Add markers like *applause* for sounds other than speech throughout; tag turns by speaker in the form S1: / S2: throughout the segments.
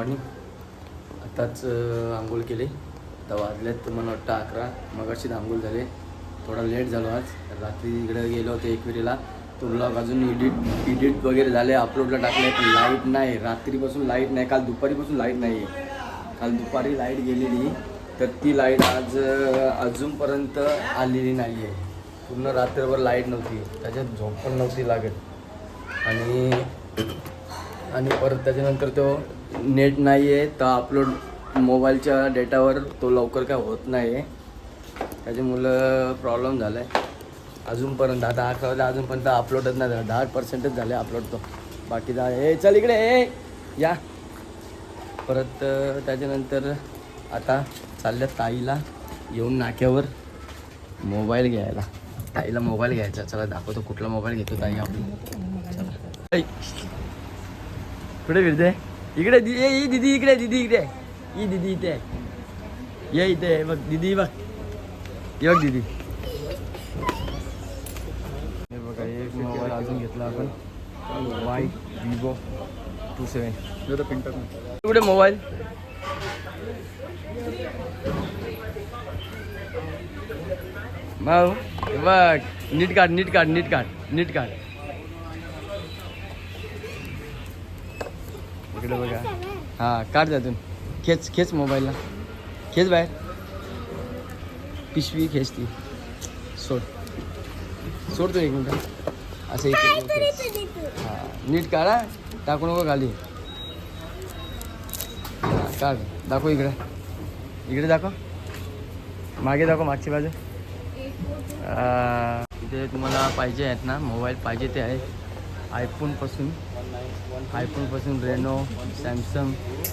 S1: Morning आताच आंघोळ केली. तर वाजल्यात मला वाटतं अकरा. मग अशीच आंघोळ झाले. थोडा लेट झालो आज. रात्री इकडे गेलो होतो एकविरीला. तो ब्लॉग अजून एडिट एडिट वगैरे झाले. अपलोडला टाकले पण लाइट नाही. रात्रीपासून लाइट नाही. काल दुपारीपासून लाइट नाही आहे काल दुपारी लाइट गेलेली. तर ती लाइट आज अजूनपर्यंत आलेली नाही आहे पूर्ण रात्रभर लाइट नव्हती. त्याच्यात झोप पण नव्हती लागत. आणि आणि परत त्याच्यानंतर तो नेट नाही आहे तर अपलोड मोबाईलच्या डेटावर तो लवकर काय होत नाही आहे त्याच्यामुळं प्रॉब्लेम झाला आहे अजूनपर्यंत आता अकरा वाजता अजूनपर्यंत अपलोडच नाही झाला. दहा पर्सेंटच झाले अपलोड तो. बाकी जा ए चल इकडे ए या. परत त्याच्यानंतर आता चालल्या ताईला येऊन नाक्यावर मोबाईल घ्यायला. ताईला मोबाईल घ्यायचा. चला दाखवतो कुठला मोबाईल घेतो ताई आपण. चला. कुठे फिरते? इकडे ए, ही दिदी इकडे दिदी इकडे. ही दिदी इथे. ये इथे. बघ दिदी बघ. ये बघ दिदी. हे बघा एक मोबाईल अजून घेतला आपण. वाय विवो टू सेवन कुठे मोबाईल. भाऊ बघ. नीट काढ नीट काढ नीट काढ नीट काढ. इकडे बघा. हा काढ त्यातून. खेच खेच मोबाईलला. खेच बाहेर. पिशवी खेच ती. सोड. सोडतो एक मिनटं. असं इथे हा नीट काढा टाकू नको खाली. हा काढ. दाखव इकडे. इकडे दाखव. मागे दाखव मागची बाजू. इथे तुम्हाला पाहिजे आहेत ना मोबाईल पाहिजे ते आहे. आयफोनपासून आयफोनपासून रेनो सॅमसंग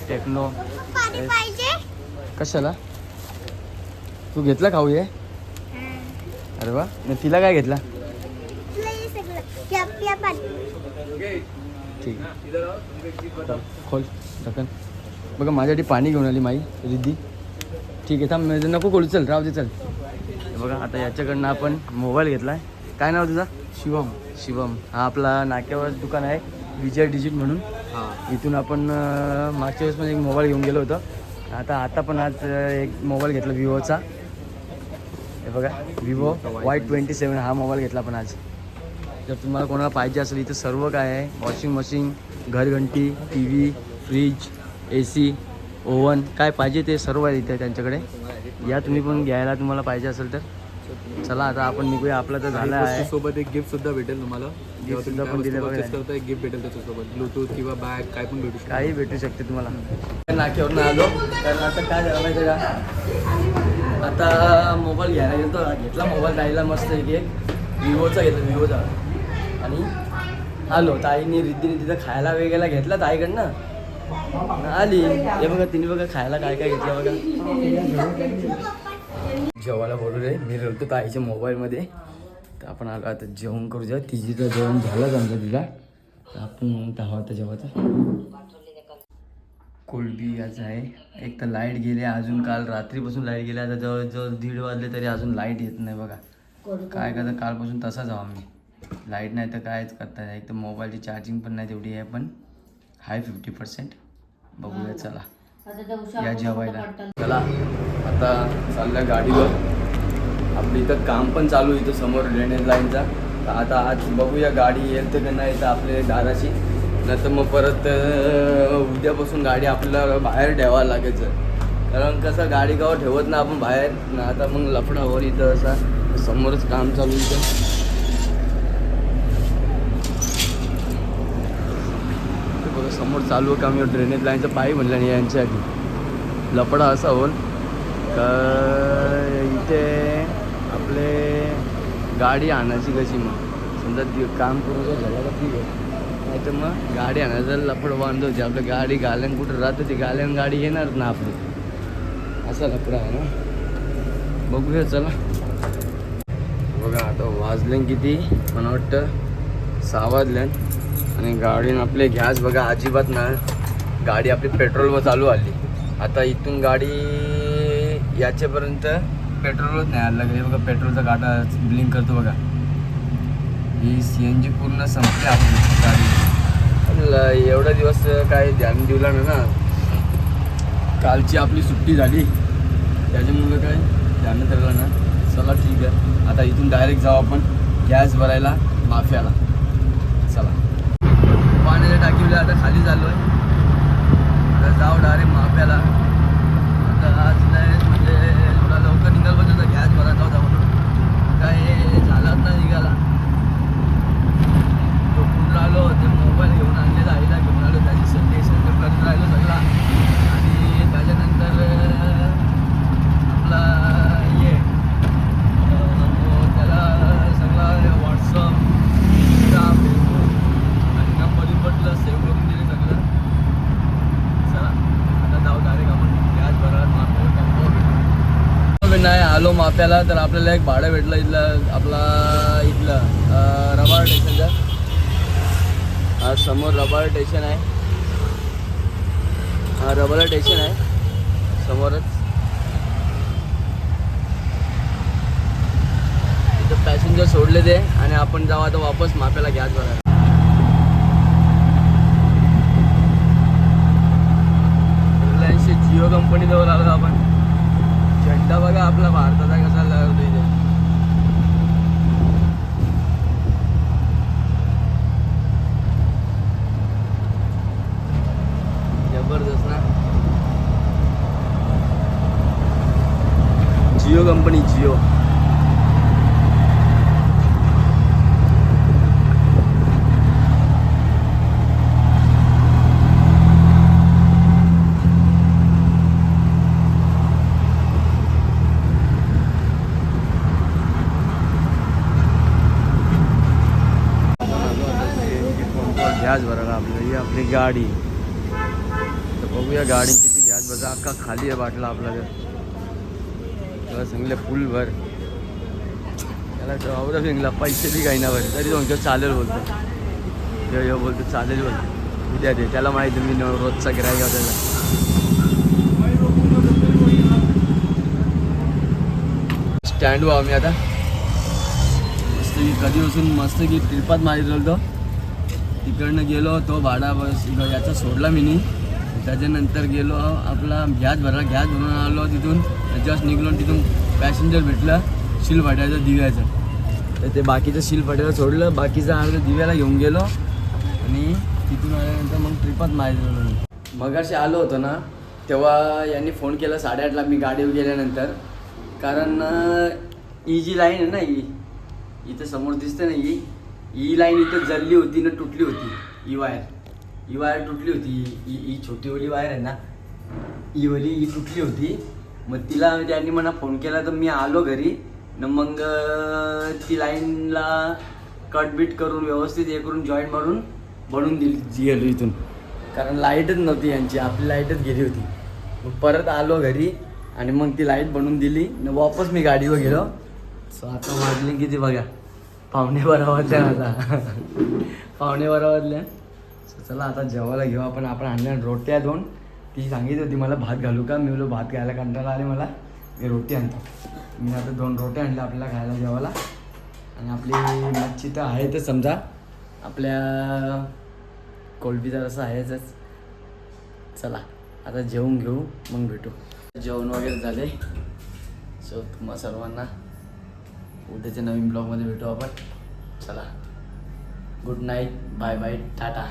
S1: टेक्नो कशाला? तू घेतला खाऊ ये अरे वा. तिला काय घेतला?
S2: हे.
S1: ठीक. खोल ढकन. बघा माझ्यासाठी पाणी घेऊन आली माई रिद्धी. ठीक आहे थांब म्हणजे नको खोलू. चल राहू दे चल. हे बघा आता याच्याकडनं आपण मोबाईल घेतला आहे काय नाव तुझा? शिवम. शिवम. हा आपला नाक्यावर दुकान आहे विजय डिजिट म्हणून. इथून आपण अं, मागच्या वेळेस पण एक मोबाईल घेऊन गेलो होतो. आता आता पण आज अं, एक मोबाईल घेतला विवोचा. हे बघा विवो वाय ट्वेंटी सेवन हा मोबाईल घेतला आपण आज. जर तुम्हाला कोणाला पाहिजे असेल इथं सर्व काय आहे. Washing machine घरघंटी T V fridge A C oven काय पाहिजे ते सर्व आहे इथे त्यांच्याकडे. या तुम्ही पण घ्यायला तुम्हाला पाहिजे असेल तर. चला आता आपण निघूया. आपलं तर झालं आहे.
S3: सोबत एक गिफ्ट सुद्धा भेटेल तुम्हाला. जेव्हा
S1: सुद्धा पण दिलं बघा.
S3: परचेस करता एक गिफ्ट भेटेल त्याच्यासोबत. ब्लूटूथ किंवा बॅग काय पण भेटू शकतो.
S1: काही भेटू शकते तुम्हाला. नाक्यावरून आलो. कारण आता काय झालं माहिती का? आता मोबाईल घ्यायला गेलो घेतला मोबाईल ताईला मस्त एक एक. विवोचा घेतला विवोचा. आणि आलो. ताईने रिद्धीने तिथं खायला वगैरे घेतला ताईकडनं. आली. हे बघा तिने बघा खायला काय काय घेतलं बघा. जेवायला बोलू आहे मी रडतो ताईच्या मोबाईलमध्ये. तर आपण आलो आता जेवण करू द्या तिची तर जेवण झालंच आमचं तिला. तर आपण दहा वाजता जेवायचं कोलबी याचं आहे. एक तर लाइट गेली अजून काल. रात्रीपासून लाइट गेली आता जवळजवळ दीड वाजले तरी अजून लाइट येत नाही बघा. काय करता कालपासून तसाच आहो आम्ही लाइट नाही तर कायच करता नाही. एक तर मोबाईलची चार्जिंग पण नाही तेवढी आहे पण हाय फिफ्टी पर्सेंट बघूया चला. या जेवायला. चला. आता चालल्या गाडीवर. आपलं इथं काम पण चालू आहे इथं समोर ड्रेनेज लाईनचा तर आता आज बघूया गाडी येईल तर का नाही तर आपल्या दाराची नाही तर मग परत उद्यापासून गाडी आपल्याला बाहेर ठेवावं लागायचं कारण कसं गाडी गाव ठेवत ना आपण बाहेर. ना आता मग लफडावर इथं असा समोरच काम चालू इथं. समोर चालू आहे काम. ड्रेनेज लाईनचं पाई म्हणलं नाही यांच्यासाठी. लफडा असा होऊन का इथे आपले गाडी आणायची कशी मग? समजा ती काम करून जर झालं का? ठीक आहे. नाही तर मग गाडी आणायचं लफड बांधवते आपलं गाडी गाल्यान कुठं राहतं ती गाल्यान गाडी येणार ना आपली. असा लफडा आहे ना? बघूया चला. बघा आता वाजलेन किती? मला वाटतं सहा वाजल्यान आणि गाडीनं आपले घ्यास बघा अजिबात ना गाडी आपली पेट्रोलवर चालू आली. आता इथून गाडी याच्यापर्यंत पेट्रोलच नाही आलं. हे बघा पेट्रोलचा गाडा ब्लिंक करतो बघा. ही सी एन जी पूर्ण संपली आपली गाडी. पण एवढा दिवस काय ध्यान दिला ना ना. कालची आपली सुट्टी झाली. त्याच्यामुळं काय ध्यान ठरलं ना. चला ठीक आहे. आता इथून डायरेक्ट जाऊ आपण. गॅस भरायला माफ्याला. चला. पाण्याच्या टाकीला आता खाली झालो आहे आता जाऊ डायरेक्ट माफ्याला. आता आज नाही म्हणजे थोडा लवकर निघाल पाहिजे गॅस भरायचा होता म्हणून काय झालाच नाही निघाला तो पूर्ण आलो ते मोबाईल घेऊन आणलेला आईला घेऊन आलो त्याची स्टेशन करत राहिलो सगळा आणि त्याच्यानंतर अं, आपला ये अं, त्याला सगळा व्हॉट्सअप इंस्टा फेसबुक आणि नंबर पटलं सेव्ह करून दिले सगळं चला आता जाऊ डायरेक्ट आपण गॅस भरायला माफिया त्याला तर आपल्याला एक भाडं भेटलं इथलं आपला इथलं रबाळ स्टेशनचं हा समोर रबाळ स्टेशन आहे. हा रबाळ स्टेशन आहे समोरच. इथं पॅसेंजर सोडले ते आणि आपण जाऊ आता वापस माप्याला गॅस भरायला रिलायन्सच्या जिओ कंपनीजवळ आलो आपण. झेंडा बघा आपला भारत. कंपनी आपली गाडी। बघूया गाडी गॅस बघा अख्खा खाली आहे बाटला आपला तर सांगले फुल भर त्याला तर आवडा सांगला पैसे बी काही ना भर तरी तो चालेल बोलतो. यो यो बोलतो चालेल बोलतो. उद्या दे. त्याला माहिती मी न- रोजचा गिरायक होता स्टँड व्हा आम्ही आता. मस्त की कधी बसून मस्त की ट्रिपात मारित होतो तिकडनं गेलो तो भाडा बस याचा सोडला मी त्याच्यानंतर गेलो आपला गॅस भरला गॅस भरून आलो तिथून. जस्ट निघलो तिथून पॅसेंजर भेटलं शिल फाट्याचं दिव्याचं. तर ते बाकीचं शिल फाट्याला सोडलं बाकीचं अर्ध दिव्याला घेऊन गेलो. आणि तिथून आल्यानंतर मग ट्रिपात मारलो मगाशी आलो होतो ना तेव्हा यांनी फोन केला साडेआठला मी गाडीवर गेल्यानंतर. कारण ही जी लाईन आहे ना ही इथं समोर दिसते ना ही ही लाईन इथं जळली होती ना तुटली होती ही वायर ही वायर तुटली होती ही ही छोटीवाली वायर आहे ना ही वाली ही तुटली होती. मग तिला त्यांनी मला फोन केला तर मी आलो घरी. न मग ती लाईनला कट बीट करून व्यवस्थित हे करून जॉईंट मारून बनवून दिली. गेलो इथून. कारण लाईटच नव्हती यांची आपली लाईटच गेली होती. मग परत आलो घरी आणि मग ती लाइट बनवून दिली. न वापस मी गाडीवर गेलो. सो आता वाजले किती बघा? पावणे बारा वाजल्या आता. *laughs* पावणे बारा वाजल्या सो चला आता जेवायला घेऊ आपण. आपण आणल्या रोट्या दोन. ती सांगित होती मला भात घालू का? मी बोलो भात घ्यायला कंटाळा आले मला. मी रोटी आणतो. मी आता दोन रोट्या आणल्या आपल्याला खायला जेवायला. आणि आपली मच्छी तर आहेतच समजा. आपल्या कोलबीचा रसा आहेच. चला आता जेवून घेऊ मग भेटू. जेवण वगैरे झाले. सो तुम्हा सर्वांना उद्याच्या नवीन ब्लॉगमध्ये भेटू आपण. चला good night bye bye tata.